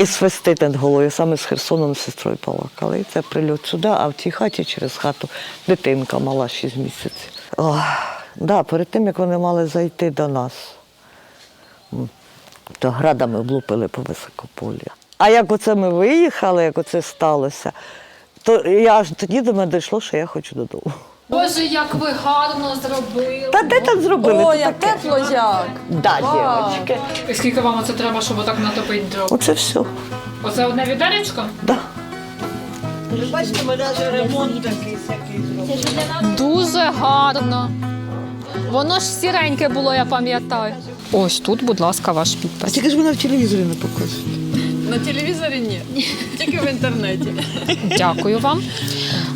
І свистить над головою, саме з Херсоном з сестрою балакали. І це прильот сюди, а в цій хаті через хату дитинка мала 6 місяців. Ох, да, перед тим, як вони мали зайти до нас, то градами облупили по високополі. А як оце ми виїхали, як оце сталося, то я аж тоді до мене дійшло, що я хочу додому. Боже, як ви гарно зробили. Та де там зробили? О, Це як таке. тепло як. Да, Вау. дівчатки. І скільки вам це треба, щоб отак натопити дров? Оце все. Оце одне відеречко? Да. Бачите, ми навіть ремонт такий всякий зробили. Дуже гарно. Воно ж сіреньке було, я пам'ятаю. Ось тут, будь ласка, ваш підпис. Тільки ж вона в телевізорі не показує. На телевізорі ні, тільки в інтернеті. Дякую вам.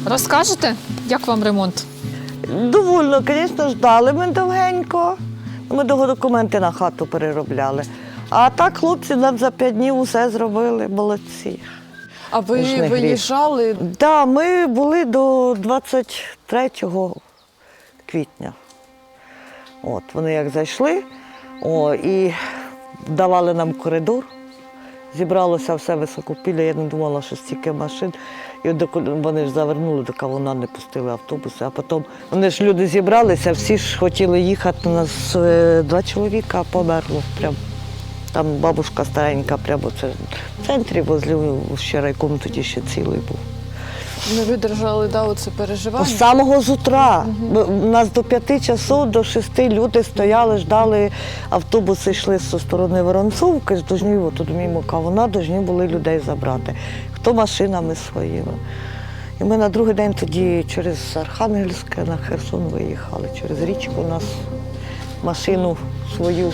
Розкажете, як вам ремонт? Довольно, звісно, ждали ми довгенько. Ми довго документи на хату переробляли. А так хлопці нам за п'ять днів усе зробили, молодці. А ви виїжджали? Да, ми були до 23 квітня. От, вони як зайшли о, і давали нам коридор. Зібралося все високопілля, я не думала, що стільки машин. І вони ж завернули, до кавуна не пустили автобуси. А потім вони ж люди зібралися, всі ж хотіли їхати. У нас е, два чоловіка померло. Прям. Там бабушка старенька, прямо це в центрі, возле ще райком тоді ще цілий був. Не видержали да, оце З переживання? самого з утра. Ми- У нас до п'яти часов, до шести люди стояли, ждали, автобуси йшли зі сторони Воронцовки, з Дожні, от мимо Кавуна, дожні були людей забрати. Хто машинами своїми. І ми на другий день тоді через Архангельське на Херсон виїхали, через річку у нас машину свою.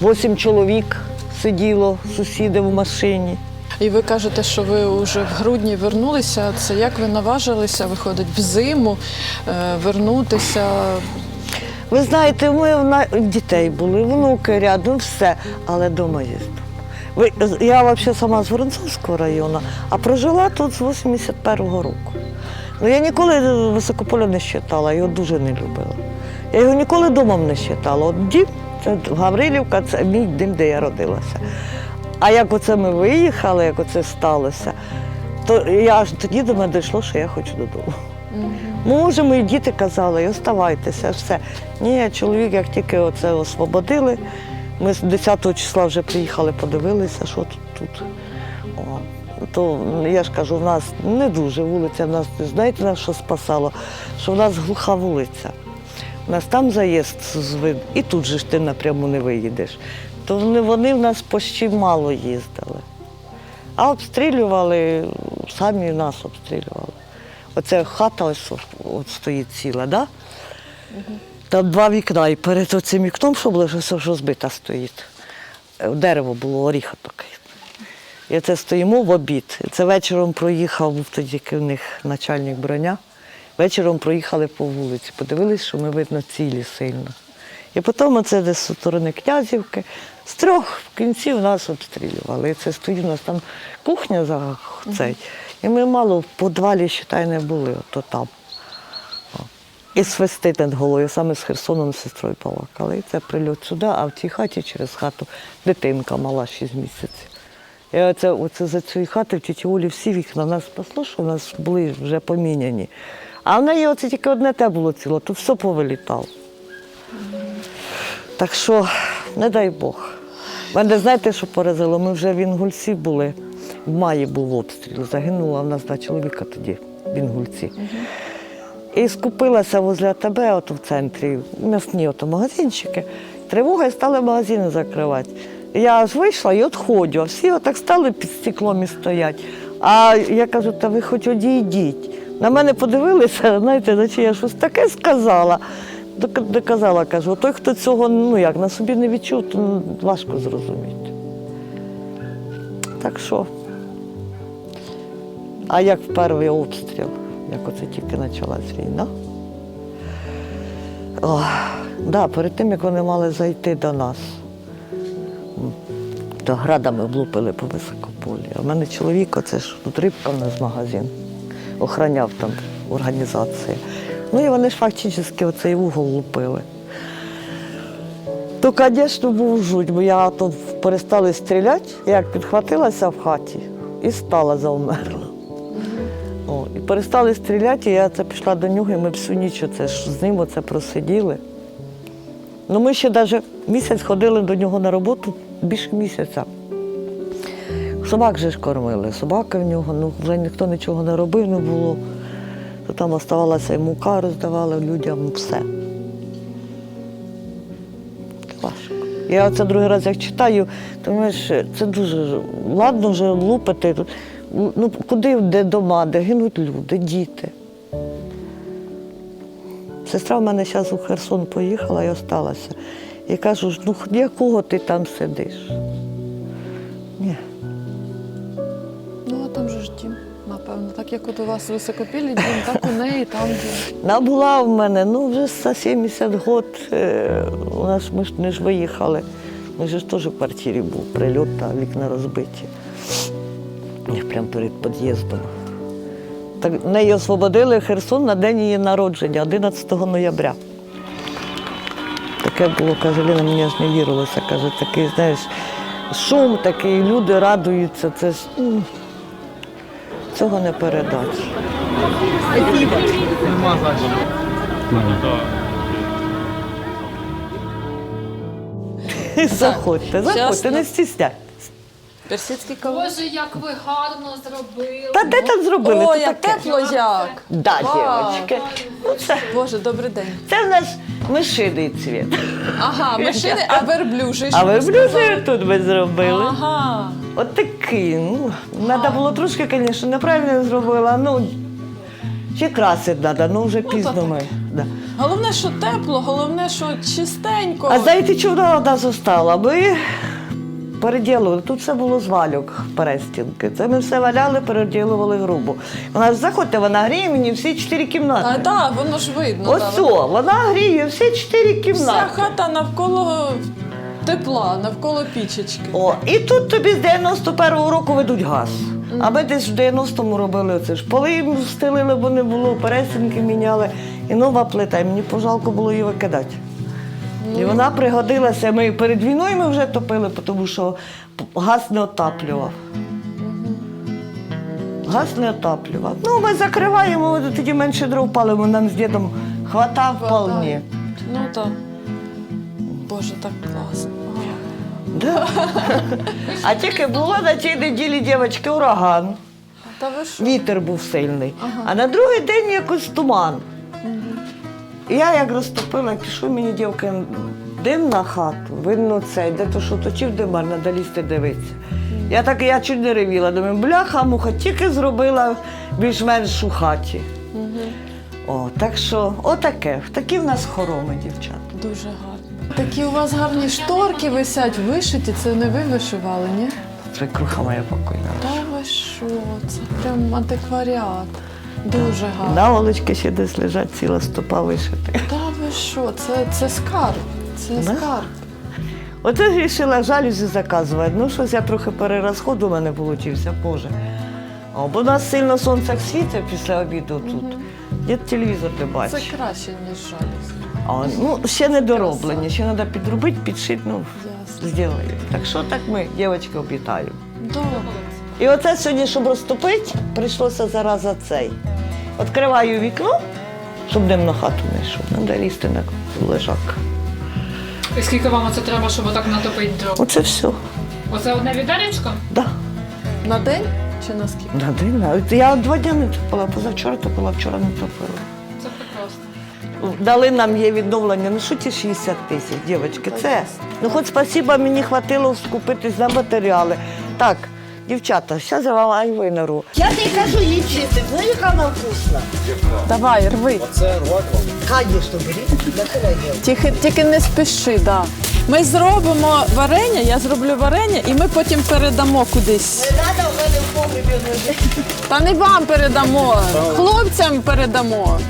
Восім чоловік сиділо, сусіди в машині. І ви кажете, що ви вже в грудні вернулися. Це як ви наважилися, виходить, в зиму е, вернутися? Ви знаєте, ми в дітей були, внуки рядом, все, але вдома їздимо. Ви, я взагалі сама з Воронцовського району, а прожила тут з 81-го року. Ну, я ніколи високополя не вважала, його дуже не любила. Я його ніколи домом не вважала. От дім, це Гаврилівка, це мій дім, де я родилася. А як оце ми виїхали, як оце сталося, то я аж тоді до мене дійшло, що я хочу додому. Може, мої діти казали, оставайтеся, все. Ні, чоловік, як тільки оце освободили, ми з 10 числа вже приїхали, подивилися, що тут. тут. О, то я ж кажу, в нас не дуже вулиця, в нас, знаєте, нас що спасало? Що в нас глуха вулиця. У нас там заїзд з вид, і тут же ж ти напряму не виїдеш. То вони, в нас почти мало їздили. А обстрілювали, самі нас обстрілювали. Оце хата ось от стоїть ціла, да? Там два вікна, і перед цим вікном, що було, що, що збита стоїть. Е, Дерево було, оріха таке. І це стоїмо в обід. Це вечором проїхав, був тоді в них начальник броня. Вечором проїхали по вулиці, подивились, що ми видно цілі сильно. І потім оце десь з сторони Князівки, з трьох кінців нас обстрілювали. Це стоїть у нас там кухня за цей. І ми мало в підвалі, вважай, не були, ото там. І свистить над головою, саме з Херсоном з сестрою балакали. І це прильот сюди, а в цій хаті через хату дитинка мала 6 місяців. І оце, оце за цієї хати в тіті Олі всі вікна нас спасло, що у нас були вже поміняні. А в неї оце тільки одне те було ціло, то все повилітало. Так що, не дай Бог. Мене знаєте, що поразило? Ми вже в Інгульці були. В маї був обстріл. Загинула в нас два чоловіка тоді в Інгульці. І скупилася возле тебе, от в центрі, м'ясні ото магазинчики. Тривога і стали магазини закривати. Я аж вийшла і відходжу, а всі отак стали під стеклом і стоять. А я кажу, та ви хоч одійдіть. На мене подивилися, знаєте, наче я щось таке сказала. Док- Доказала, кажу, той, хто цього ну як, на собі не відчув, то важко зрозуміти. Так що. А як в перший обстріл, як оце тільки почалась війна. О, да, перед тим, як вони мали зайти до нас, то градами влупили по високополі. А в мене чоловік, оце ж тут рибка в нас магазин, охраняв там організації. Ну і вони ж фактично оцей угол лупили. То, звісно, був жуть, бо я тут перестали стріляти, як підхватилася в хаті і стала завмерла. О, і перестали стріляти, і я це пішла до нього, і ми всю ніч оце ж з ним оце просиділи. Ну, ми ще навіть місяць ходили до нього на роботу більше місяця. Собак же ж кормили, собака в нього, ну вже ніхто нічого не робив, не було. То там оставалася і мука, роздавали людям ну, все. Я оце другий раз як читаю, то це дуже ладно вже лупити. Ну, куди де дома, де гинуть люди, діти. Сестра в мене зараз у Херсон поїхала і осталася. І кажу, ну якого ти там сидиш? Ні. Так як от у вас високопілий дім, так у неї там. Вона була в мене, ну вже за 70 років. У нас ми ж не ж виїхали. Ми ж теж в квартирі був прильот, та вікна розбиті. Прямо перед під'їздом. Так неї освободили Херсон на день її народження, 11 ноября. Таке було, каже, Ліна, мені аж не вірилося. Каже, такий, знаєш, шум такий, люди радуються. Це ж м, цього не передати. Заходьте, заходьте, не стісняйтесь. Персидський кавун. Боже, як ви гарно зробили. Та де там зробили? О, Це як таке. тепло як. Да, Вау. дівчатки. Ну, це, Боже, добрий день. це в нас мишиний цвіт. Ага, машини, а верблюжий. А блюзи тут ми зробили. Ага. От такий. Ну, треба було трошки, звісно, неправильно зробила. Ну, ще красити треба, ну вже пізно ми. Да. Головне, що тепло, головне, що чистенько. А знаєте, чого вона нас остала? Ми переділували. Тут все було з валюк перестінки. Це ми все валяли, переділували грубо. Вона ж заходьте, вона гріє мені всі чотири кімнати. А, так, воно ж видно. Ось да. о, вона гріє всі чотири кімнати. Вся хата навколо тепла, навколо пічечки. О, і тут тобі з 91-го року ведуть газ. А ми десь в 90-му робили це ж. Поли стелили, бо не було, пересінки міняли. І нова плита. І мені пожалко було її викидати. І вона пригодилася. Ми перед війною ми вже топили, тому що газ не отаплював. Газ не отаплював. Ну, ми закриваємо, тоді менше дров палимо, нам з дідом хватав вполне. Ну так. Боже, так класно. Да. А тільки було на тій неділі дівчатки ураган. Та ви що? Вітер був сильний. А на другий день якось туман. Я як розтопила, пішов мені дівки дим на хату, видно цей, де то що точив димар, треба лізти дивитися. Я так я чуть не ревіла, думаю, бляха, муха, тільки зробила більш-менш у хаті. О, так що, отаке. Такі в нас хороми, дівчата. Дуже гарно. Такі у вас гарні шторки висять, вишиті. Це не ви вишивали, ні? Свекруха моя покойна. Та ви що? Це прям антикваріат. Дуже гарно. На олочки ще десь лежать ціла стопа вишити. Та ви що? Це, це скарб. Це Да? скарб. Оце вирішила жалюзі заказувати. Ну, щось я трохи перерозход у мене вийшов, Боже. О, бо у нас сильно сонце світить після обіду тут. Я телевізор не Це краще, ніж жалюзі. А, ну, ще не дороблені, ще треба підробити, підшити, ну, зроблю. Так що так ми, дівчатки, обітаю. Добре. І оце сьогодні, щоб розтопити, прийшлося зараз за цей. Відкриваю вікно, щоб дим на хату не йшов. Треба лізти на лежак. І скільки вам це треба, щоб отак натопити дров? Оце все. Оце одне відеречко? Да. На день чи на скільки? На день. навіть. Я два дні не топила, позавчора топила, вчора не топила. Це прекрасно. Дали нам є відновлення, ну що ті 60 тисяч, дівчатки, це. Ну хоч спасіба, мені хватило скупитись на матеріали. Так, дівчата, зараз я вам ай винеру. Я тобі кажу, їй чистить, ну яка вона вкусна. Давай, рви. Конечно, беріть, для тебе є. Тільки, тільки не спіши, да. Ми зробимо варення, я зроблю варення, і ми потім передамо кудись. Не треба в мене в погребі. Та не вам передамо, хлопцям передамо.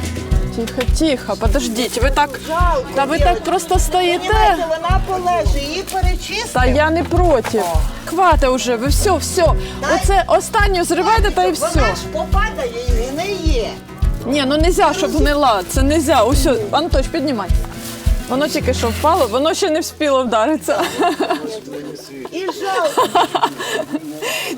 Тихо, тихо, подождіть. Ви так, та ви так просто стоїте. вона полежить, її перечистить. Та я не проти. Хвата вже, ви все, все. Оце останню зривайте та і все. попадає і не є. Ні, ну нельзя, щоб гнила. Це нельзя. Усьо, Антош, піднімай. Воно тільки що впало, воно ще не вспіло вдаритися. І жалко.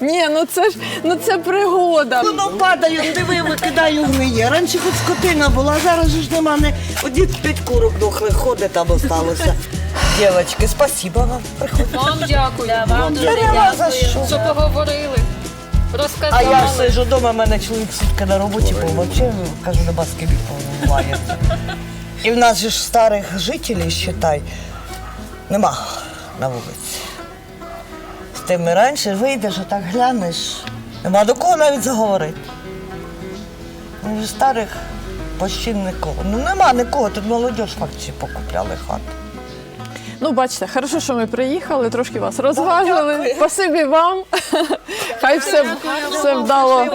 Ні, ну це ж ну це пригода. Воно падає, диви, викидаю гниє. Раніше хоч скотина була, зараз же ж нема не одні п'ять курок дохлих ходить там осталося. Дівчатки, спасибо вам. Вам дякую. Нема за що. Що поговорили. А Розказали. я сижу вдома, мене чоловік сутки на роботі помовчив, кажу, на баскетбі повливає. І в нас же ж старих жителів, считай, нема на вулиці. Тими раніше вийдеш, отак глянеш, нема до кого навіть заговорити. Ну, вже старих почти нікого. Ну нема нікого, тут молодь фактично покупляли хату. Ну, бачите, хорошо, що ми приїхали, трошки вас розважили. Спасибі вам. Хай все, все вдало.